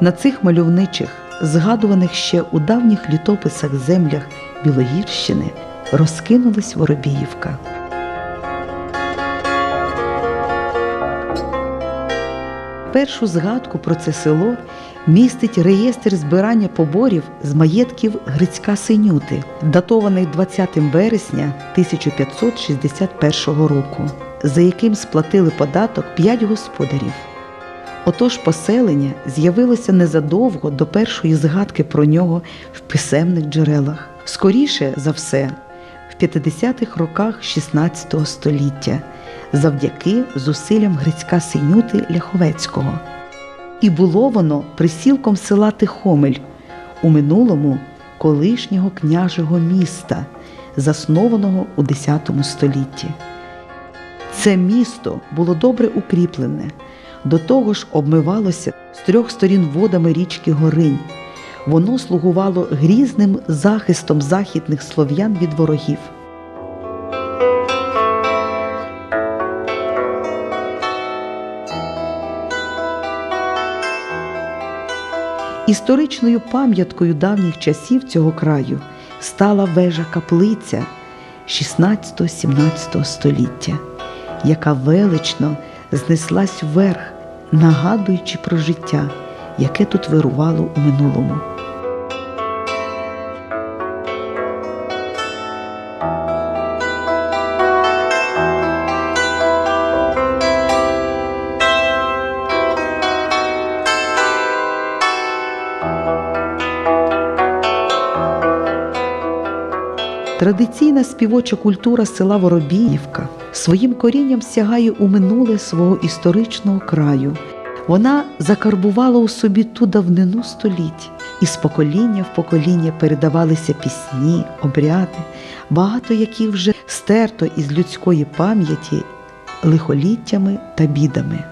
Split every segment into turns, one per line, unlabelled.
На цих мальовничих, згадуваних ще у давніх літописах землях Білогірщини, розкинулась Воробіївка. Першу згадку про це село містить реєстр збирання поборів з маєтків Грицька Синюти, датований 20 вересня 1561 року, за яким сплатили податок п'ять господарів. Отож поселення з'явилося незадовго до першої згадки про нього в писемних джерелах. Скоріше за все, в 50-х роках 16 століття, завдяки зусиллям Грицька Синюти Ляховецького. І було воно присілком села Тихомель, у минулому колишнього княжого міста, заснованого у X столітті. Це місто було добре укріплене, до того ж обмивалося з трьох сторін водами річки Горинь. Воно слугувало грізним захистом західних слов'ян від ворогів. Історичною пам'яткою давніх часів цього краю стала вежа каплиця 16-17 століття, яка велично знеслась вверх, нагадуючи про життя, яке тут вирувало у минулому. Традиційна співоча культура села Воробіївка своїм корінням сягає у минуле свого історичного краю. Вона закарбувала у собі ту давнину століть, і з покоління в покоління передавалися пісні, обряди, багато яких вже стерто із людської пам'яті лихоліттями та бідами.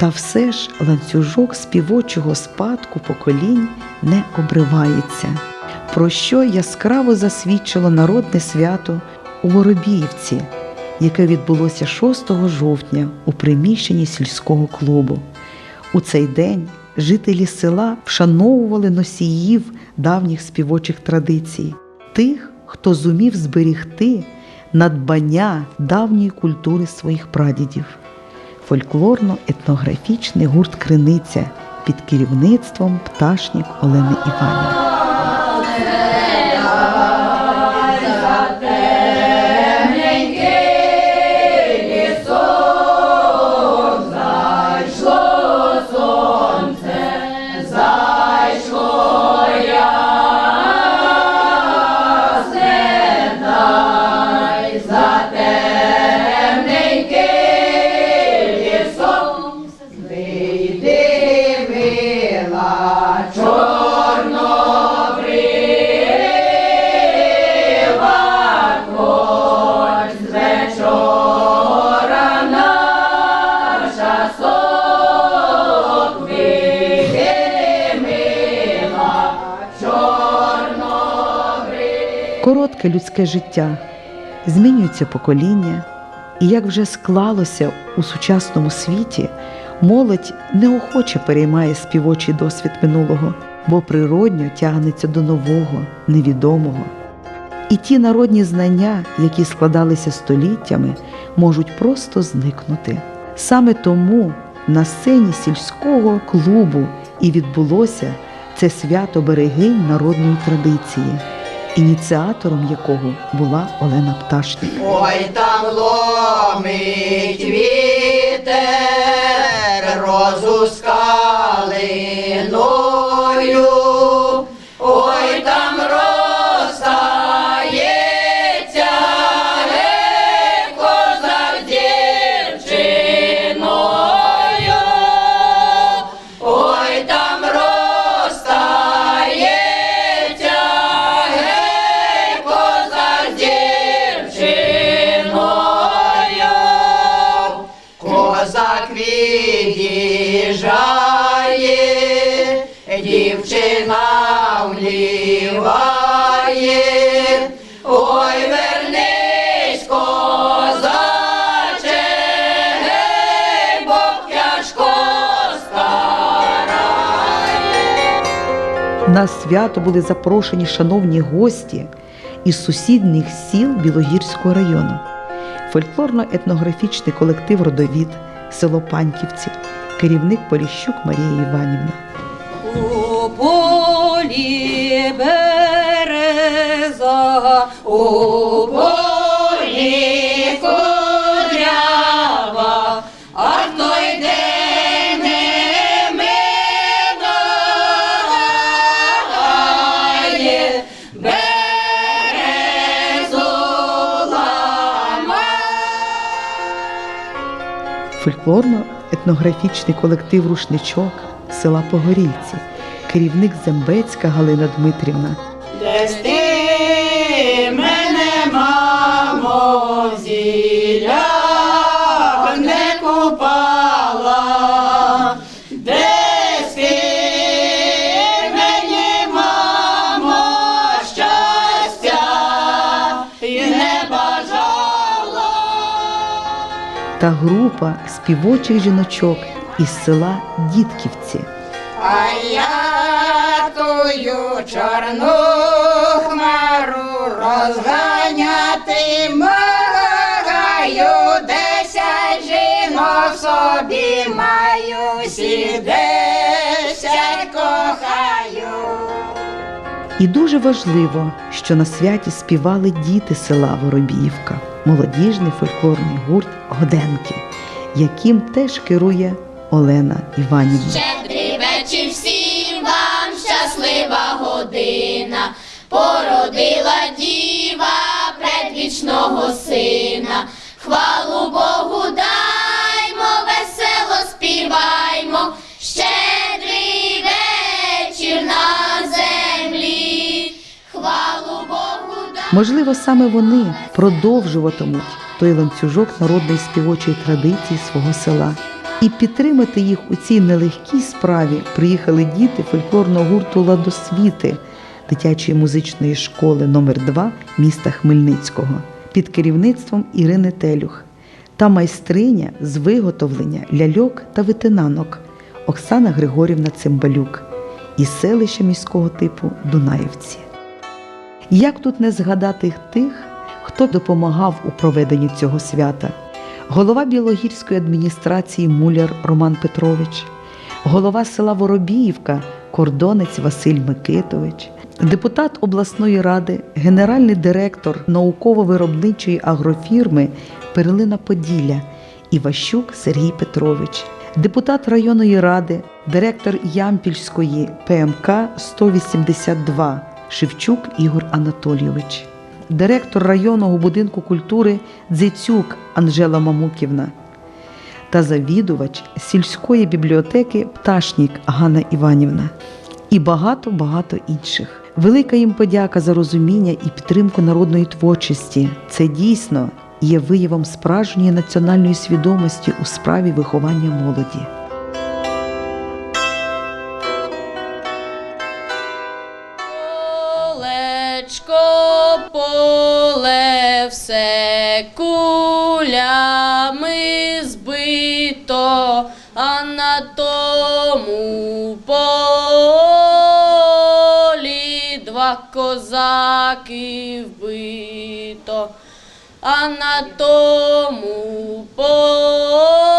Та все ж ланцюжок співочого спадку поколінь не обривається про що яскраво засвідчило народне свято у Воробіївці, яке відбулося 6 жовтня у приміщенні сільського клубу. У цей день жителі села вшановували носіїв давніх співочих традицій, тих, хто зумів зберігти надбання давньої культури своїх прадідів. Фольклорно-етнографічний гурт Криниця під керівництвом пташнік Олени Іванівни. Коротке людське життя, змінюється покоління, і як вже склалося у сучасному світі, молодь неохоче переймає співочий досвід минулого, бо природньо тягнеться до нового, невідомого. І ті народні знання, які складалися століттями, можуть просто зникнути. Саме тому на сцені сільського клубу і відбулося це свято берегинь народної традиції ініціатором якого була Олена Пташник.
Ой, там ломить вітер, розу
На свято були запрошені шановні гості із сусідніх сіл Білогірського району, фольклорно-етнографічний колектив Родовід, село Паньківці, керівник Поліщук Марія Іванівна.
У полі береза, у полі
Фольклорно-етнографічний колектив Рушничок села Погорільці, керівник Зембецька Галина Дмитрівна, та група співочих жіночок із села Дітківці.
А я тую чорну хмару розганяти маю, десять жінок собі маю, всі десять кохаю.
І дуже важливо, що на святі співали діти села Воробіївка, молодіжний фольклорний гурт Годенки, яким теж керує Олена Іванівна.
Щедрий вечір всім вам, щаслива година, породила діва предвічного сина. Хвалу Богу даймо, весело співаймо,
Можливо, саме вони продовжуватимуть той ланцюжок народної співочої традиції свого села. І підтримати їх у цій нелегкій справі приїхали діти фольклорного гурту Ладосвіти дитячої музичної школи номер 2 міста Хмельницького під керівництвом Ірини Телюх та майстриня з виготовлення ляльок та витинанок Оксана Григорівна Цимбалюк із селища міського типу Дунаївці. Як тут не згадати тих, хто допомагав у проведенні цього свята? Голова Білогірської адміністрації Муляр Роман Петрович, голова села Воробіївка Кордонець Василь Микитович, депутат обласної ради, генеральний директор науково-виробничої агрофірми Перлина Поділля Іващук Сергій Петрович, депутат районної ради, директор Ямпільської ПМК 182 Шевчук Ігор Анатолійович, директор районного будинку культури Дзицюк Анжела Мамуківна та завідувач сільської бібліотеки Пташнік Ганна Іванівна і багато-багато інших. Велика їм подяка за розуміння і підтримку народної творчості. Це дійсно є виявом справжньої національної свідомості у справі виховання молоді.
Все кулями збито, а на тому полі два козаки вбито, а на тому полі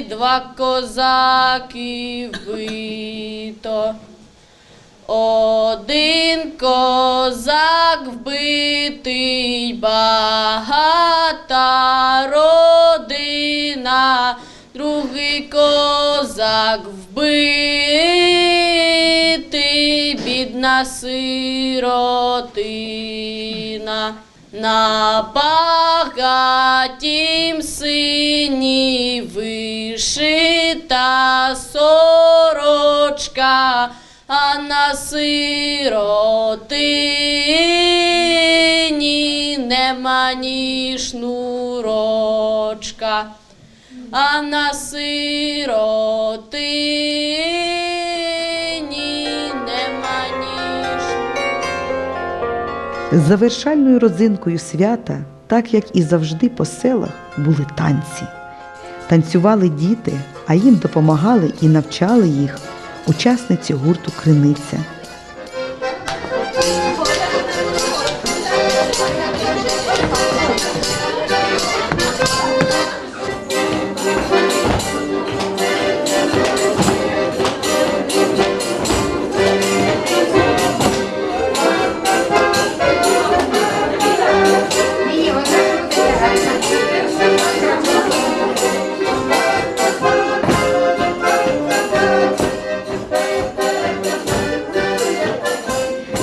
два козаки вбито. Один козак вбитий, багата родина, другий козак вбитий, бідна сиротина. На багатім сині вишита сорочка, а на сиротині нема ні шнурочка, а на сиротині нема ні шнурочка.
Завершальною родзинкою свята, так як і завжди по селах, були танці. Танцювали діти, а їм допомагали і навчали їх учасниці гурту Криниця.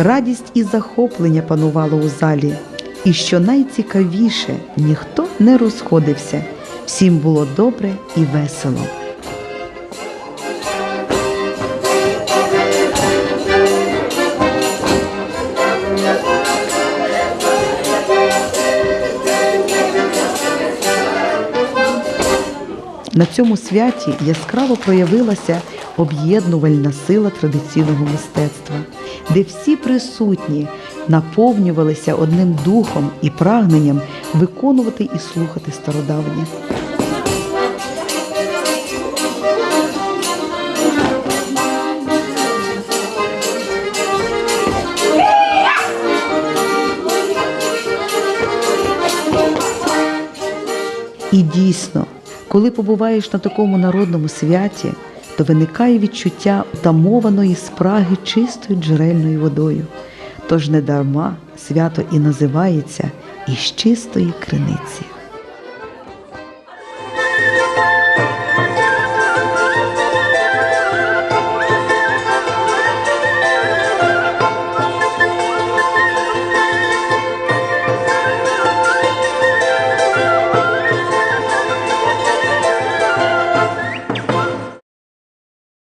Радість і захоплення панувало у залі. І що найцікавіше, ніхто не розходився. Всім було добре і весело. На цьому святі яскраво проявилася об'єднувальна сила традиційного мистецтва, де всі присутні наповнювалися одним духом і прагненням виконувати і слухати стародавнє. І дійсно, коли побуваєш на такому народному святі, то виникає відчуття утамованої спраги чистою джерельною водою. Тож недарма свято і називається із чистої криниці.